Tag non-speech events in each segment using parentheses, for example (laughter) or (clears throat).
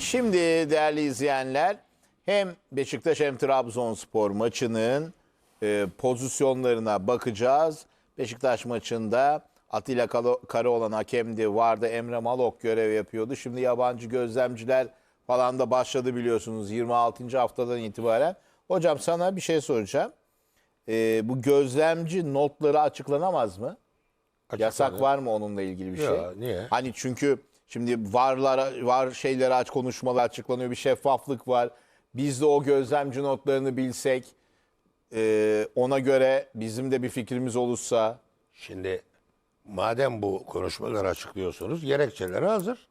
Şimdi değerli izleyenler hem Beşiktaş hem Trabzonspor maçının e, pozisyonlarına bakacağız. Beşiktaş maçında Atilla Karaoğlan hakemdi. Vardı Emre Malok görev yapıyordu. Şimdi yabancı gözlemciler falan da başladı biliyorsunuz 26. haftadan itibaren. Hocam sana bir şey soracağım. E, bu gözlemci notları açıklanamaz mı? Yasak var mı onunla ilgili bir şey? Ya, niye? Hani çünkü şimdi varlara var şeyleri aç konuşmalar açıklanıyor bir şeffaflık var. Biz de o gözlemci notlarını bilsek e, ona göre bizim de bir fikrimiz olursa Şimdi madem bu konuşmaları açıklıyorsunuz gerekçeleri hazır.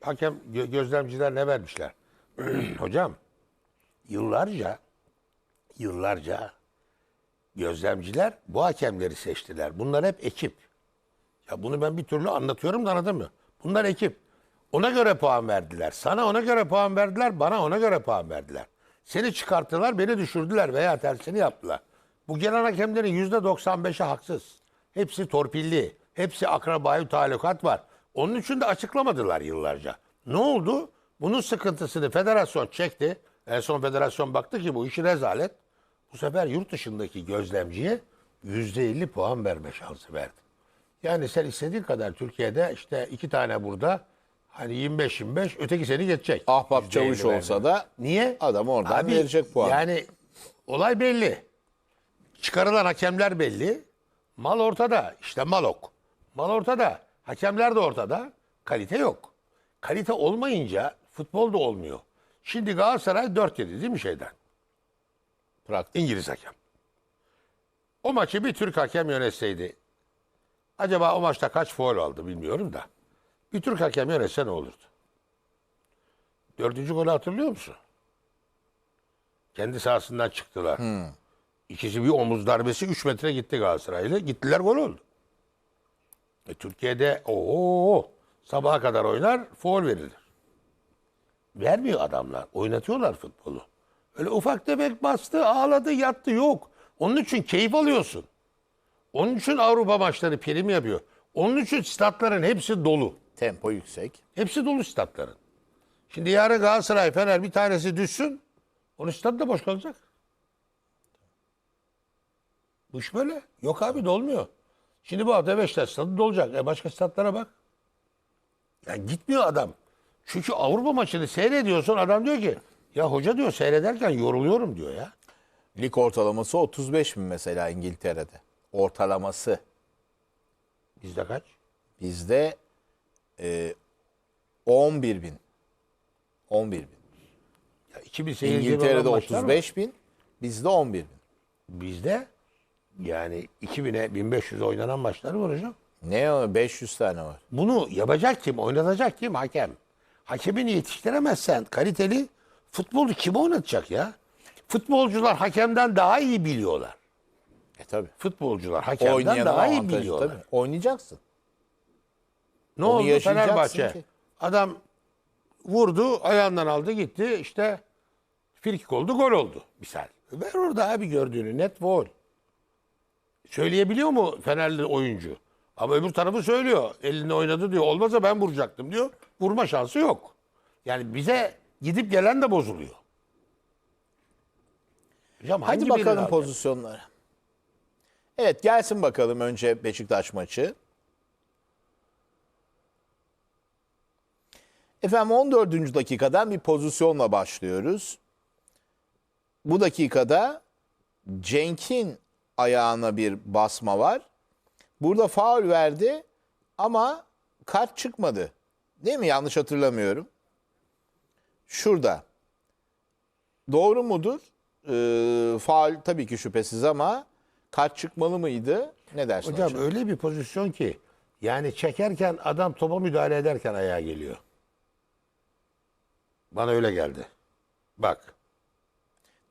Hakem gö- gözlemciler ne vermişler? (clears throat) Hocam yıllarca yıllarca gözlemciler bu hakemleri seçtiler. Bunlar hep ekip. Ya bunu ben bir türlü anlatıyorum da anladın mı? Bunlar ekip. Ona göre puan verdiler. Sana ona göre puan verdiler, bana ona göre puan verdiler. Seni çıkarttılar, beni düşürdüler veya tersini yaptılar. Bu gelen hakemlerin yüzde 95'i haksız. Hepsi torpilli. Hepsi akrabayı talukat var. Onun için de açıklamadılar yıllarca. Ne oldu? Bunun sıkıntısını federasyon çekti. En son federasyon baktı ki bu işi rezalet. Bu sefer yurt dışındaki gözlemciye yüzde 50 puan verme şansı verdi. Yani sen istediğin kadar Türkiye'de işte iki tane burada hani 25-25 öteki seni geçecek. ahbap %50 çavuş olsa da Niye? adam oradan verecek puan. Yani olay belli. Çıkarılan hakemler belli. Mal ortada. İşte Malok. Mal ortada. Hakemler de ortada. Kalite yok. Kalite olmayınca futbol da olmuyor. Şimdi Galatasaray 4 yedi değil mi şeyden? Praktik. İngiliz hakem. O maçı bir Türk hakem yönetseydi acaba o maçta kaç foul aldı bilmiyorum da. Bir Türk hakem yönetse ne olurdu? Dördüncü golü hatırlıyor musun? Kendi sahasından çıktılar. İkisi bir omuz darbesi 3 metre gitti Galatasaray'la. Gittiler gol oldu. E, Türkiye'de ooo sabaha kadar oynar foul verilir. Vermiyor adamlar. Oynatıyorlar futbolu. Öyle ufak tefek bastı, ağladı, yattı yok. Onun için keyif alıyorsun. Onun için Avrupa maçları prim yapıyor. Onun için statların hepsi dolu. Tempo yüksek. Hepsi dolu statların. Şimdi yarın Galatasaray, Fener bir tanesi düşsün. Onun stadı da boş kalacak. Bu iş böyle. Yok abi dolmuyor. Şimdi bu hafta Beşiktaş stadı dolacak. E başka statlara bak. Yani gitmiyor adam. Çünkü Avrupa maçını seyrediyorsun adam diyor ki ya hoca diyor seyrederken yoruluyorum diyor ya. Lig ortalaması 35 bin mesela İngiltere'de. Ortalaması. Bizde kaç? Bizde e, 11 bin. 11 bin. Ya 2000 seyircili İngiltere'de maçlar var. 35 bin. Bizde 11 bin. Bizde yani 2000'e 1500 oynanan maçlar var hocam. Ne o 500 tane var. Bunu yapacak kim? Oynatacak kim? Hakem. Hakemini yetiştiremezsen kaliteli futbolu kim oynatacak ya? Futbolcular hakemden daha iyi biliyorlar. E tabi. Futbolcular hakemden Oynayan daha iyi avantajı biliyorlar. tabii. Oynayacaksın. Ne Onu oldu yaşayacaksın Fenerbahçe? ki. Adam vurdu, ayağından aldı gitti. İşte frikik oldu, gol oldu misal. Ver orada abi gördüğünü net gol. Söyleyebiliyor mu Fenerli oyuncu? Ama öbür tarafı söylüyor. Elinde oynadı diyor. Olmazsa ben vuracaktım diyor. Vurma şansı yok. Yani bize gidip gelen de bozuluyor. Hocam Hadi hangi birini bakalım pozisyonlara. Evet gelsin bakalım önce Beşiktaş maçı. Efendim 14. dakikadan bir pozisyonla başlıyoruz. Bu dakikada Cenk'in ayağına bir basma var. Burada faul verdi ama kart çıkmadı. Değil mi? Yanlış hatırlamıyorum. Şurada. Doğru mudur? Ee, faul tabii ki şüphesiz ama kart çıkmalı mıydı? Ne dersin hocam? Hocam öyle bir pozisyon ki yani çekerken adam topa müdahale ederken ayağa geliyor. Bana öyle geldi. Bak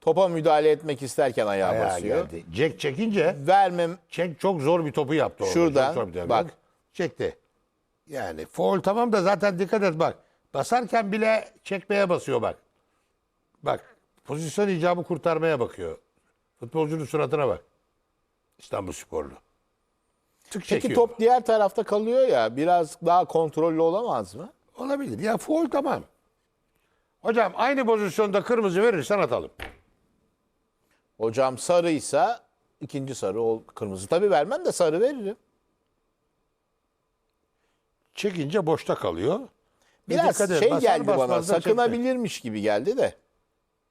Topa müdahale etmek isterken ayağa, ayağa basıyor. geldi. Jack çekince Vermem Çek çok zor bir topu yaptı orada. Şuradan, Çok zor bir topu. bak. Çekti. Yani foul tamam da zaten dikkat et bak. Basarken bile çekmeye basıyor bak. Bak pozisyon icabı kurtarmaya bakıyor. Futbolcunun suratına bak. İstanbul Sporlu. Tık Peki çekiyor. top diğer tarafta kalıyor ya biraz daha kontrollü olamaz mı? Olabilir. Ya foul tamam. Hocam aynı pozisyonda kırmızı verirsen atalım. Hocam sarıysa ikinci sarı ol, kırmızı tabii vermem de sarı veririm. Çekince boşta kalıyor. Bir Biraz dikkat şey basar geldi bana da çekme. sakınabilirmiş gibi geldi de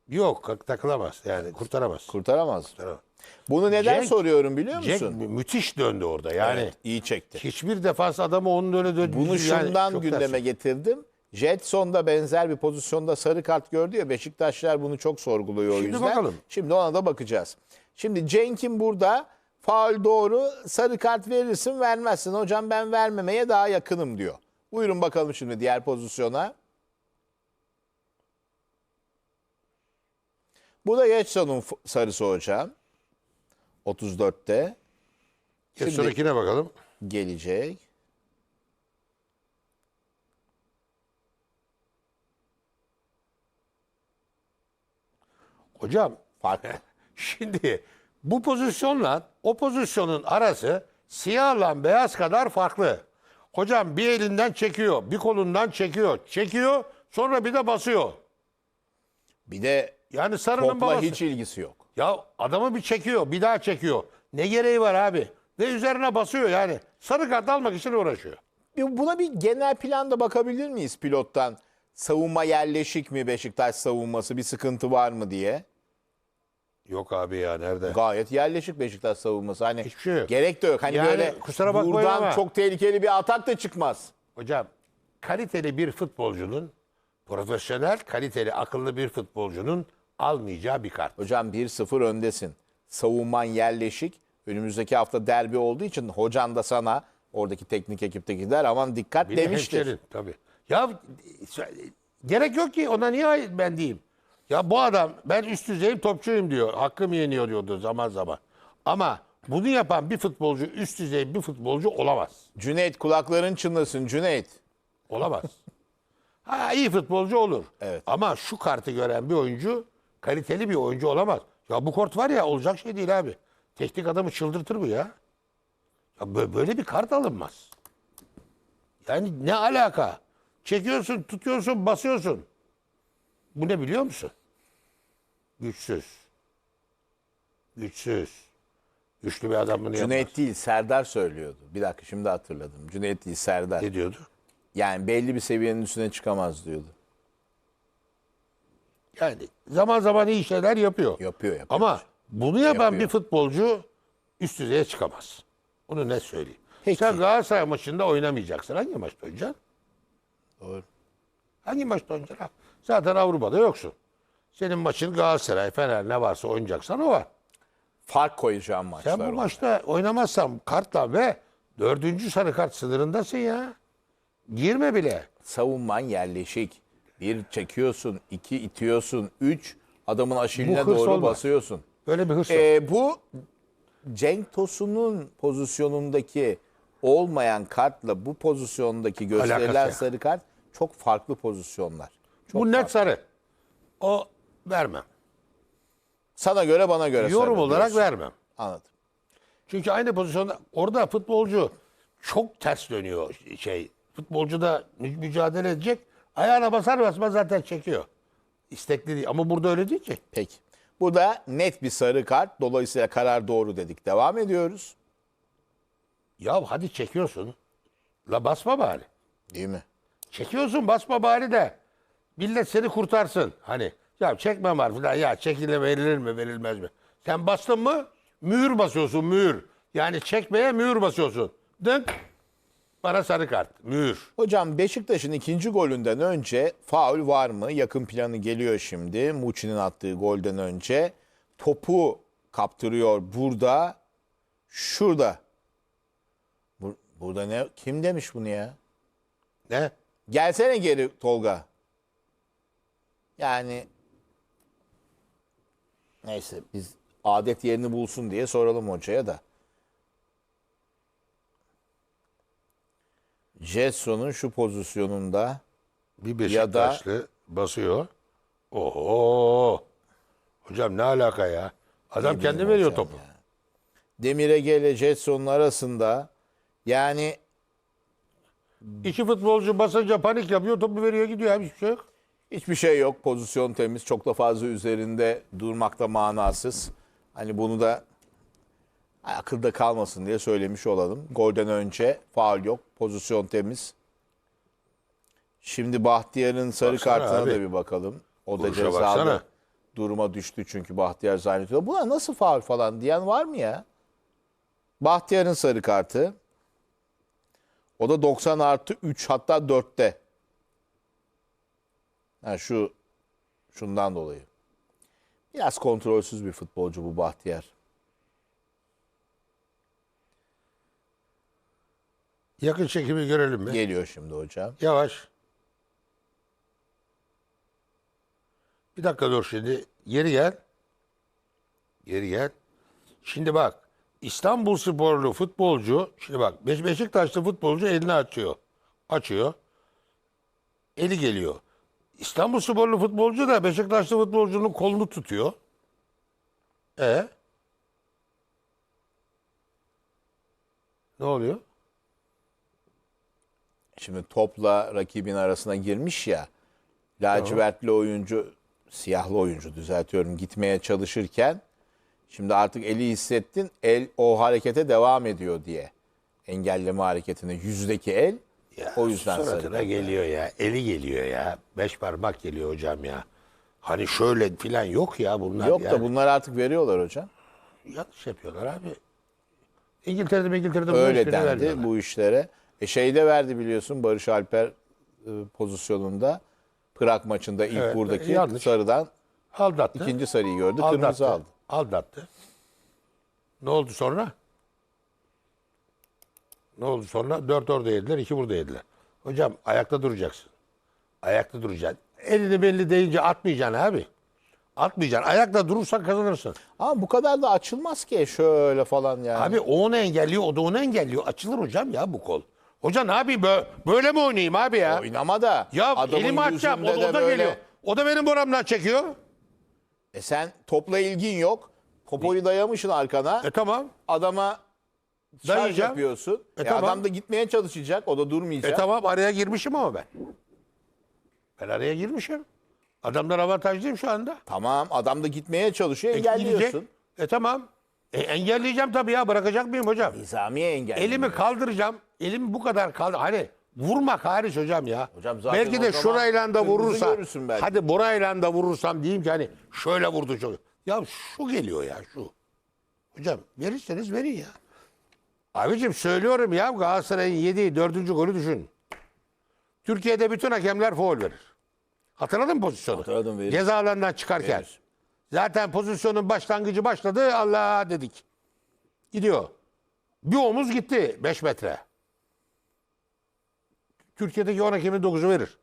Yok takılamaz yani kurtaramaz. kurtaramaz. Kurtaramaz. Bunu neden Cenk- soruyorum biliyor Cenk musun? mü- müthiş döndü orada yani. Evet, iyi çekti. Hiçbir defans adamı onun öyle döndü. Bunu şundan gündeme getirdim. Jetson da benzer bir pozisyonda sarı kart gördü ya Beşiktaşlar bunu çok sorguluyor o Şimdi yüzden. bakalım. Şimdi ona da bakacağız. Şimdi Cenk'in burada faul doğru sarı kart verirsin vermezsin. Hocam ben vermemeye daha yakınım diyor. Buyurun bakalım şimdi diğer pozisyona. Bu da Jetson'un f- sarısı hocam. 34'te Bir Şimdi- sonrakine bakalım. gelecek. Hocam Farklı. (laughs) Şimdi bu pozisyonla o pozisyonun arası siyahla beyaz kadar farklı. Hocam bir elinden çekiyor, bir kolundan çekiyor, çekiyor, sonra bir de basıyor. Bir de Yani sarının topla babası. hiç ilgisi yok. Ya adamı bir çekiyor, bir daha çekiyor. Ne gereği var abi? Ve üzerine basıyor yani. Sarı kart almak için uğraşıyor. Buna bir genel planda bakabilir miyiz pilottan? Savunma yerleşik mi Beşiktaş savunması bir sıkıntı var mı diye. Yok abi ya nerede? Gayet yerleşik Beşiktaş savunması. Hani Hiçbir şey yok. gerek de yok. Hani Yani böyle kusura bakmayın buradan ama- çok tehlikeli bir atak da çıkmaz. Hocam kaliteli bir futbolcunun, profesyonel, kaliteli, akıllı bir futbolcunun almayacağı bir kart. Hocam 1-0 öndesin. Savunman yerleşik. Önümüzdeki hafta derbi olduğu için hocan da sana oradaki teknik ekiptekiler aman dikkat Bir de demiştir. hemşerin, tabii. Ya gerek yok ki ona niye ben diyeyim. Ya bu adam ben üst düzey topçuyum diyor. Hakkım yeniyor diyordu zaman zaman. Ama bunu yapan bir futbolcu üst düzey bir futbolcu olamaz. Cüneyt kulakların çınlasın Cüneyt. Olamaz. (laughs) ha iyi futbolcu olur. Evet. Ama şu kartı gören bir oyuncu kaliteli bir oyuncu olamaz. Ya bu kort var ya olacak şey değil abi. Teknik adamı çıldırtır bu ya. Ya bö- böyle bir kart alınmaz. Yani ne alaka? Çekiyorsun, tutuyorsun, basıyorsun. Bu ne biliyor musun? Güçsüz. Güçsüz. Güçlü bir adam bunu yapmaz. Cüneyt değil Serdar söylüyordu. Bir dakika şimdi hatırladım. Cüneyt değil Serdar. Ne diyordu? Yani belli bir seviyenin üstüne çıkamaz diyordu. Yani zaman zaman iyi şeyler yapıyor. Yapıyor yapıyor. Ama bunu yapan Yapıyor. bir futbolcu üst düzeye çıkamaz. Onu ne söyleyeyim. Peki. Sen Galatasaray maçında oynamayacaksın. Hangi maçta oynayacaksın? Doğru. Hangi maçta oynayacaksın? Zaten Avrupa'da yoksun. Senin maçın Galatasaray, Fener ne varsa oynayacaksan o var. Fark koyacağım maçlar. Sen bu ona. maçta oynamazsan kartla ve dördüncü sarı kart sınırındasın ya. Girme bile. Savunman yerleşik. Bir çekiyorsun, iki itiyorsun, üç adamın aşiline Bu hırs doğru olmaz. basıyorsun. Böyle bir hırs yok. Ee, bu Cenk Tosun'un pozisyonundaki olmayan kartla bu pozisyondaki gösterilen Alakası yok. sarı kart çok farklı pozisyonlar. Çok Bu net farklı. sarı. O vermem. Sana göre bana göre Yorum sarı olarak diyorsun. vermem. Anladım. Çünkü aynı pozisyonda orada futbolcu çok ters dönüyor şey. Futbolcu da mü- mücadele edecek. Ayağına basar basmaz zaten çekiyor. İstekli değil. Ama burada öyle değil ki. Peki. Bu da net bir sarı kart. Dolayısıyla karar doğru dedik. Devam ediyoruz. Ya hadi çekiyorsun. La basma bari. Değil mi? Çekiyorsun basma bari de. Millet seni kurtarsın. Hani ya çekme var filan ya çekile verilir mi verilmez mi? Sen bastın mı mühür basıyorsun mühür. Yani çekmeye mühür basıyorsun. Dınk bana sarı kart mühür. Hocam Beşiktaş'ın ikinci golünden önce faul var mı? Yakın planı geliyor şimdi. Muçi'nin attığı golden önce. Topu kaptırıyor burada. Şurada. Bu- burada ne? Kim demiş bunu ya? Ne? Gelsene geri Tolga. Yani neyse biz adet yerini bulsun diye soralım hocaya da. Jetson'un şu pozisyonunda Bir Ya da- Beşiktaşlı basıyor. Oho. Hocam ne alaka ya? Adam kendi bileyim veriyor hocam topu. ya. Demir Ege ile Jetson'un arasında yani İki futbolcu basınca panik yapıyor, topu veriyor gidiyor. Hiçbir şey yok. Hiçbir şey yok. Pozisyon temiz. Çok da fazla üzerinde durmakta manasız. Hani bunu da akılda kalmasın diye söylemiş olalım. Golden önce faul yok. Pozisyon temiz. Şimdi Bahtiyar'ın sarı Baksana kartına abi. da bir bakalım. O da Vuruşa cezalı baksana. duruma düştü çünkü Bahtiyar zannediyor. Buna nasıl faul falan diyen var mı ya? Bahtiyar'ın sarı kartı. O da 90 artı 3 hatta 4'te. Ha şu şundan dolayı. Biraz kontrolsüz bir futbolcu bu Bahtiyar. Yakın çekimi görelim mi? Geliyor şimdi hocam. Yavaş. Bir dakika dur şimdi. Geri gel. Geri gel. Şimdi bak. İstanbul sporlu futbolcu. Şimdi bak. Beş- Beşiktaşlı futbolcu elini açıyor. Açıyor. Eli geliyor. İstanbul sporlu futbolcu da Beşiktaşlı futbolcunun kolunu tutuyor. E Ne oluyor? Şimdi topla rakibin arasına girmiş ya. Lacivertli oyuncu, siyahlı oyuncu düzeltiyorum gitmeye çalışırken şimdi artık eli hissettin el o harekete devam ediyor diye. Engelleme hareketine yüzdeki el Ya, o yüzden suratına geliyor ya. Eli geliyor ya. Beş parmak geliyor hocam ya. Hani şöyle filan yok ya bunlar. Yok yani. da bunlar artık veriyorlar hocam. Yanlış yapıyorlar abi. İngiltere'de İngiltere'de bu Öyle işleri dendi vermiyorlar. bu işlere. E şeyde verdi biliyorsun Barış Alper e, pozisyonunda Prag maçında ilk Evet, buradaki yanlış. sarıdan Aldattı. ikinci sarıyı gördü. Kırmızı aldı. Aldattı. Ne oldu sonra? Ne oldu sonra? Dört orada yediler, iki burada yediler. Hocam ayakta duracaksın. Ayakta duracaksın. Elini belli deyince atmayacaksın abi. Atmayacaksın. Ayakta durursan kazanırsın. Ama bu kadar da açılmaz ki şöyle falan yani. Abi o onu engelliyor, o da onu engelliyor. Açılır hocam ya bu kol. Hoca ne yapayım bö- böyle mi oynayayım abi ya? Oynama da. Ya adamın elimi açacağım, o, yüzünde o da böyle- geliyor. O da benim boramdan çekiyor. E sen topla ilgin yok. Popoyu dayamışsın arkana. E tamam. Adama şarj Dayayacağım. yapıyorsun. E E tamam. Adam da gitmeye çalışacak. O da durmayacak. E tamam araya girmişim ama ben. Ben araya girmişim. Adamlar avantajlıyım şu anda. Tamam. Adam da gitmeye çalışıyor. E, Engelliyorsun. E tamam. E, engelleyeceğim tabii ya bırakacak mıyım hocam? Nizamiye engelliyor. Elimi kaldıracağım. Elimi bu kadar kaldır. Hani vurmak hariç hocam ya. Hocam zaten belki o de zaman şurayla da kırmızı vurursa. görürsün belki. Hadi burayla da vurursam diyeyim ki hani şöyle vurdu çok. Ya şu geliyor ya şu. Hocam verirseniz verin ya. Abicim söylüyorum ya Galatasaray'ın yediği dördüncü golü düşün. Türkiye'de bütün hakemler faul verir. Hatırladın mı pozisyonu? Hatırladım, verir. Ceza alanından çıkarken. Verir. Zaten pozisyonun başlangıcı başladı. Allah dedik. Gidiyor. Bir omuz gitti 5 metre. Türkiye'deki 10 hakemin 9'u verir.